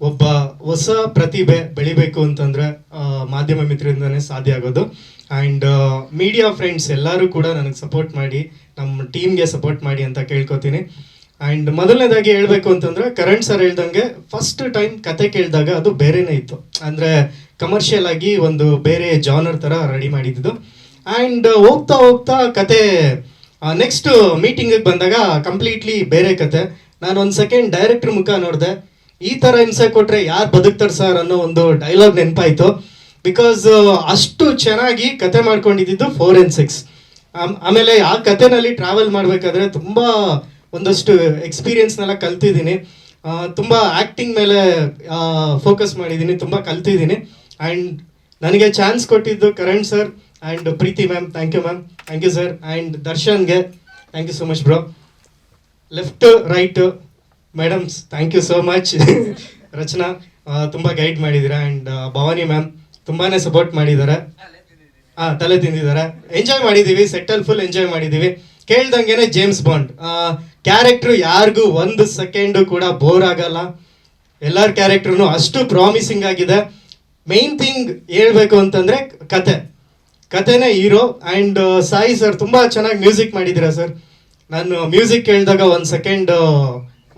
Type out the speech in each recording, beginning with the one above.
ಒಬ್ಬ ಹೊಸ ಪ್ರತಿಭೆ ಬೆಳಿಬೇಕು ಅಂತಂದ್ರೆ ಮಾಧ್ಯಮ ಮಿತ್ರರಿಂದನೇ ಸಾಧ್ಯ ಆಗೋದು. ಆ್ಯಂಡ್ ಮೀಡಿಯಾ ಫ್ರೆಂಡ್ಸ್ ಎಲ್ಲರೂ ಕೂಡ ನನಗೆ ಸಪೋರ್ಟ್ ಮಾಡಿ ನಮ್ಮ ಟೀಮ್ಗೆ ಸಪೋರ್ಟ್ ಮಾಡಿ ಅಂತ ಕೇಳ್ಕೊತೀನಿ. ಆ್ಯಂಡ್ ಮೊದಲನೇದಾಗಿ ಹೇಳಬೇಕು ಅಂತಂದ್ರೆ, ಕರಣ್ ಸರ್ ಹೇಳ್ದಂಗೆ ಫಸ್ಟ್ ಟೈಮ್ ಕತೆ ಕೇಳಿದಾಗ ಅದು ಬೇರೆನೇ ಇತ್ತು. ಅಂದರೆ ಕಮರ್ಷಿಯಲ್ ಆಗಿ ಒಂದು ಬೇರೆ ಜಾನರ್ ಥರ ರೆಡಿ ಮಾಡಿದ್ದು. ಆ್ಯಂಡ್ ಹೋಗ್ತಾ ಹೋಗ್ತಾ ಕತೆ ನೆಕ್ಸ್ಟ್ ಮೀಟಿಂಗಿಗೆ ಬಂದಾಗ ಕಂಪ್ಲೀಟ್ಲಿ ಬೇರೆ ಕತೆ. ನಾನು ಒಂದು ಸೆಕೆಂಡ್ ಡೈರೆಕ್ಟ್ರ್ ಮುಖ ನೋಡಿದೆ ಈ ಥರ ಹಿಂಸೆ ಕೊಟ್ರೆ ಯಾರು ಬದುಕ್ತಾರೆ ಸರ್ ಅನ್ನೋ ಒಂದು ಡೈಲಾಗ್ ನೆನಪಾಯ್ತು. ಬಿಕಾಸ್ ಅಷ್ಟು ಚೆನ್ನಾಗಿ ಕತೆ ಮಾಡ್ಕೊಂಡಿದ್ದು ಫೋರ್ ಆ್ಯಂಡ್ ಸಿಕ್ಸ್ ಆಮೇಲೆ ಆ ಕತೆನಲ್ಲಿ ಟ್ರಾವೆಲ್ ಮಾಡಬೇಕಾದ್ರೆ ತುಂಬ ಒಂದಷ್ಟು ಎಕ್ಸ್ಪೀರಿಯನ್ಸ್ನೆಲ್ಲ ಕಲ್ತಿದ್ದೀನಿ. ತುಂಬ ಆ್ಯಕ್ಟಿಂಗ್ ಮೇಲೆ ಫೋಕಸ್ ಮಾಡಿದ್ದೀನಿ, ತುಂಬ ಕಲ್ತಿದ್ದೀನಿ. ಆ್ಯಂಡ್ ನನಗೆ ಚಾನ್ಸ್ ಕೊಟ್ಟಿದ್ದು Karan sir and Preethi ma'am thank you ma'am thank you sir and ದರ್ಶನ್ಗೆ thank you so much bro left right madams thank you so much Rachana ತುಂಬ ಗೈಡ್ ಮಾಡಿದ್ದೀರಾ? ಆ್ಯಂಡ್ ಭವಾನಿ ಮ್ಯಾಮ್ ತುಂಬಾ support ಮಾಡಿದ್ದಾರೆ. ಹಾಂ ತಲೆ ತಿಂದಿದ್ದಾರೆ. ಎಂಜಾಯ್ ಮಾಡಿದೀವಿ ಸೆಟಲ್ ಫುಲ್ ಎಂಜಾಯ್ ಮಾಡಿದೀವಿ ಕೇಳ್ದಂಗೆನೆ ಜೇಮ್ಸ್ ಬಾಂಡ್ ಕ್ಯಾರೆಕ್ಟರ್ ಯಾರಿಗೂ ಒಂದು ಸೆಕೆಂಡ್ ಕೂಡ ಬೋರ್ ಆಗಲ್ಲ. ಎಲ್ಲರ ಕ್ಯಾರೆಕ್ಟರ್ನು ಅಷ್ಟು ಪ್ರಾಮಿಸಿಂಗ್ ಆಗಿದೆ. ಮೇನ್ ಥಿಂಗ್ ಹೇಳ್ಬೇಕು ಅಂತಂದ್ರೆ ಕತೆ. ಕತೆನೇ ಹೀರೋ ಆ್ಯಂಡ್ ಸಾಯಿ ಸರ್ ತುಂಬಾ ಚೆನ್ನಾಗಿ ಮ್ಯೂಸಿಕ್ ಮಾಡಿದ್ದೀರಾ ಸರ್ ನಾನು ಮ್ಯೂಸಿಕ್ ಕೇಳಿದಾಗ ಒಂದು ಸೆಕೆಂಡ್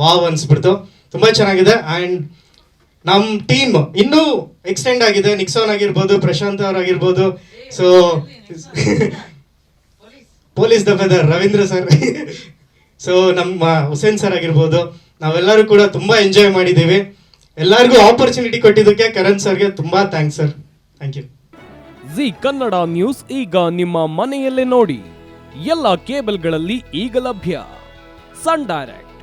ವಾವ್ ಅನ್ಸ್ಬಿಡ್ತು. ತುಂಬಾ ಚೆನ್ನಾಗಿದೆ. ಆ್ಯಂಡ್ ನಮ್ಮ ಟೀಮ್ ಇನ್ನೂ ಎಕ್ಸ್ಟೆಂಡ್ ಆಗಿದೆ. ನಿಕ್ಸೋನ್ ಆಗಿರ್ಬೋದು, ಪ್ರಶಾಂತ್ ಅವರಾಗಿರ್ಬೋದು ಸೊ ಪೊಲೀಸ್ ದಫೇದಾರ್ ರವೀಂದ್ರ ಸರ್ ಸೊ ನಮ್ಮ ಹುಸೇನ್ ಸರ್ ಆಗಿರ್ಬೋದು. ನಾವೆಲ್ಲರೂ ಕೂಡ ತುಂಬಾ ಎಂಜಾಯ್ ಮಾಡಿದ್ದೀವಿ. ಎಲ್ಲರಿಗೂ ಆಪರ್ಚುನಿಟಿ ಕೊಟ್ಟಿದ್ದಕ್ಕೆ ಕರಣ್ ಸರ್ಗೆ ತುಂಬಾ thanks sir thank you Zee Kannada news ಈಗ ನಿಮ್ಮ ಮನೆಯಲ್ಲೇ ನೋಡಿ. ಎಲ್ಲ ಕೇಬಲ್ಗಳಲ್ಲಿ ಈಗ ಲಭ್ಯ. ಸನ್ ಡೈರೆಕ್ಟ್